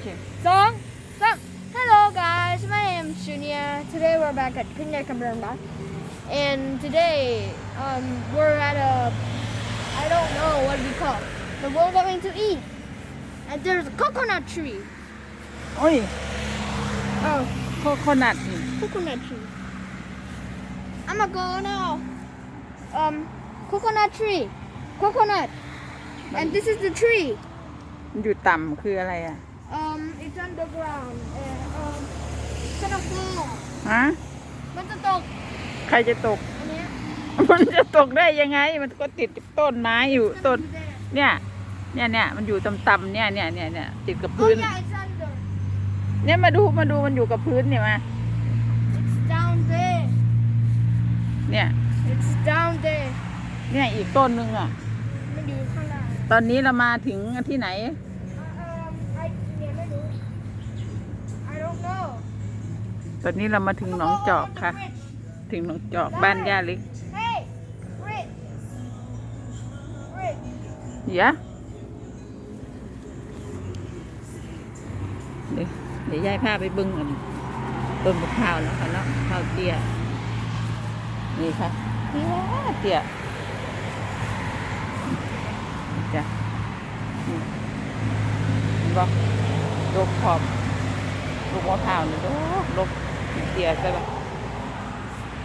Okay. Song, song. Hello guys, my name is Junia. Today we're back at Pinya Cabrera. And today, um, we're at a, I don't know what we call, but we're going to eat. And there's a coconut tree. โอ้ย Oh, โคโคนัทนี่ coconut tree. I'm gonna go now. Um, coconut tree. Coconut. And this is the tree. มันอยู่ต่ำคืออะไรอ่ะ Um, it's underground. And, um, it's gonna fall. ฮะมันจะตกใครจะตก อันเนี้ยมันจะตกได้ยังไง มันก็ติดกับต้นไม้อยู่ต้น เนี่ย เนี่ยเนี่ยมันอยู่ต่ำๆเนี่ยเนี่ยเนี่ยเนี่ยติดกับ Oh พื้น yeah, it's under. เนี่ยมาดูมาดูมันอยู่กับพื้นเนี่ยมา It's down there. เนี่ย It's down there. เนี่ยอีกต้นหนึ่งอะ มันอยู่ข้างล่าง ตอนนี้เรามาถึงที่ไหน Um, I เนี่ยไม่รู้ I don't know. ตอนนี้เรามาถึงหนองจอกค่ะ ถึงหนองจอกบ้านย่าเล็กเดี๋ยวเดี๋ยวยวยายพาไปบึ้งกันต้นมะพร้าวแล้วค่ะเนาะมะพร้าวเตี้ย นี่ค่ะเตี้ยเตี้ยจ้ะบอกลกขอบลูกมะพร้าวนี่ลกลก เตี้ยใช่ปะ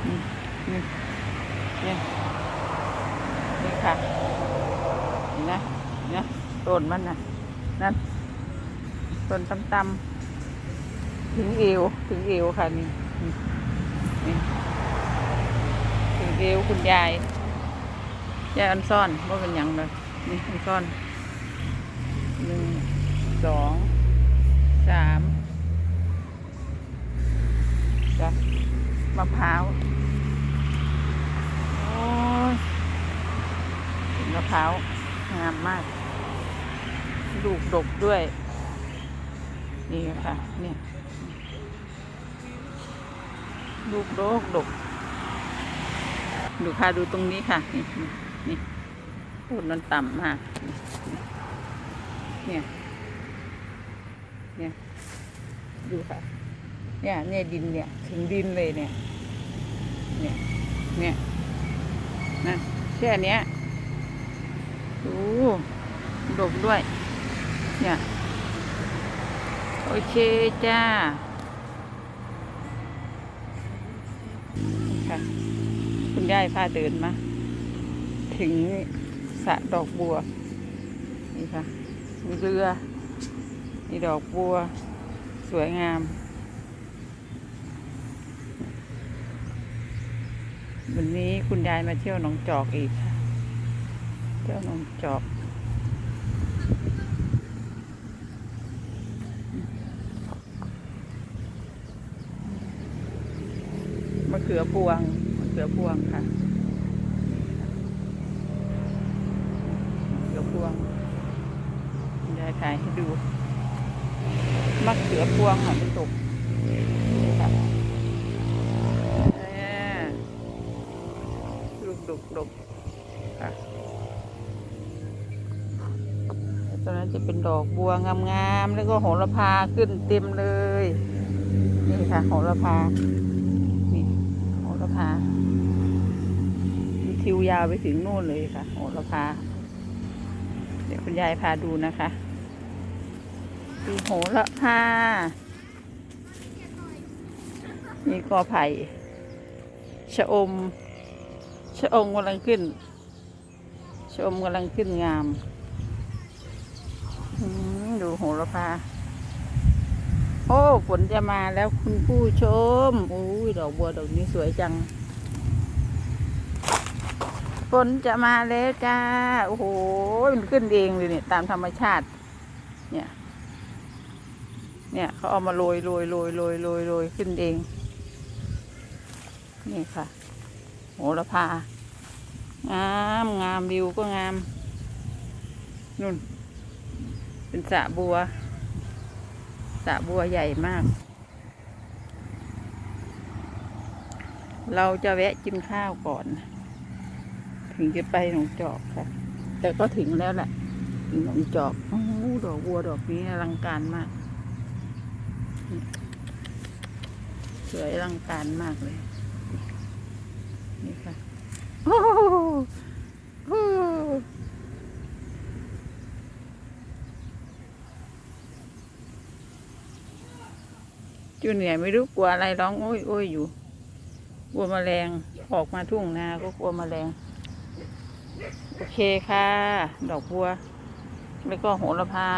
นี่นี่นี่นี่ค่ะนี่นะนี่นะต้นมันนะนั่นต้นต่ำๆถึงเอวถึงเอวค่ะนี่นี่ถึงเอวคุณยายยายอันซ่อนว่าเป็นหยังเลยนี่อันซ่อนหนึ่งสองสามจ้ะมะพร้าวโอ้ยมะ พร้าว งามมาก ลูกดกด้วย นี่ค่ะ เนี่ย ลูกดกดก ดูค่ะ ดูตรงนี้ค่ะนี่นี่ นี่ต้นมันต่ำมาก เนี่ย เนี่ย ดูค่ะ เนี่ย เนี่ยดินเนี่ย ถึงดินเลยเนี่ย เนี่ย เนี่ยนะแค่เนี้ย โอ้ดกด้วย เนี่ย โอเคจ้าค่ะคุณยายพาเดินมา ถึงสระดอกบัว นี่ค่ะมีเรือมีดอกบัว สวยงามวันนี้คุณยายมาเที่ยวหนองจอกอีก เที่ยวหนองจอกมะเขือพวงมะเขือพวงค่ะมะเขือพวงยายถ่ายให้ดูมะเขือพวงค่ะมันตกนี่ค่ะลูกดกดกค่ะ ตอนนั้นจะ เป็นดอกบัวงามๆแล้วก็โหระพาขึ้นเต็มเลย นี่ค่ะโหระพา นี่โหระพาทิวยาวไปถึงนู่นเลยค่ะโหระพา เดี๋ยวคุณยายพาดูนะคะดูโหระพานี่กอไผ่ชะอมชะอมกำลังขึ้นชะอมกำลังขึ้นงาม โหระพา โอ้ฝนจะมาแล้วคุณผู้ชมอุ้ยดอกบัวดอกนี้สวยจังฝนจะมาแล้วจ้า โอ้โห มันขึ้นเองเลยเนี่ยตามธรรมชาติ เนี่ย เนี่ยเขาเอามาโรยโรยโรยโรยโรยโรยขึ้นเอง นี่ค่ะ โหระพา งามงามวิวก็งามนุ่น เป็นสระบัวสระบัวใหญ่มาก เราจะแวะกินข้าวก่อน ถึงจะไปหนองจอกค่ะ แต่ก็ถึงแล้วแหละหนองจอกโอ้ดอกบัวดอกนี้อลังการมากสวยอลังการมากเลย นี่ค่ะ โอ้โหโอ้โห จูเหนียร์ไม่รู้กลัวอะไรร้องโอ้ยโอ้ยอยู่ กลัวแมลงออกมาทุ่งนาก็กลัวแมลง โอเคค่ะ ดอกบัว แล้วก็โหระพา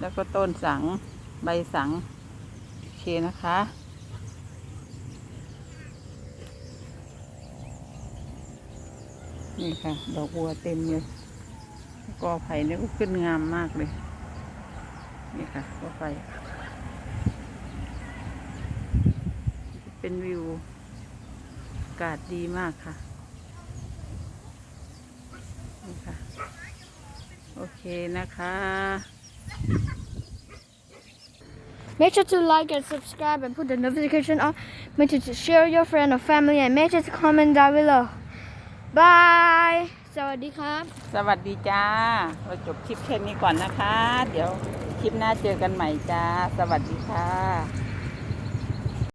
แล้วก็ต้นสัง ใบสัง โอเคนะคะนี่ค่ะ ดอกบัวเต็มเลยกอไผ่เนี่ยก็ขึ้นงามมากเลย นี่ค่ะกอไผ่ เป็นวิวอากาศดีมากค่ะนี่ค่ะ โอเคนะคะ Make sure to like and subscribe and put the notification on. Make sure to share your friend or family and make sure to comment down below. Bye. สวัสดีครับ สวัสดีจ้า เราจบคลิปแค่นี้ก่อนนะคะ เดี๋ยวคลิปหน้าเจอกันใหม่จ้า สวัสดีค่ะ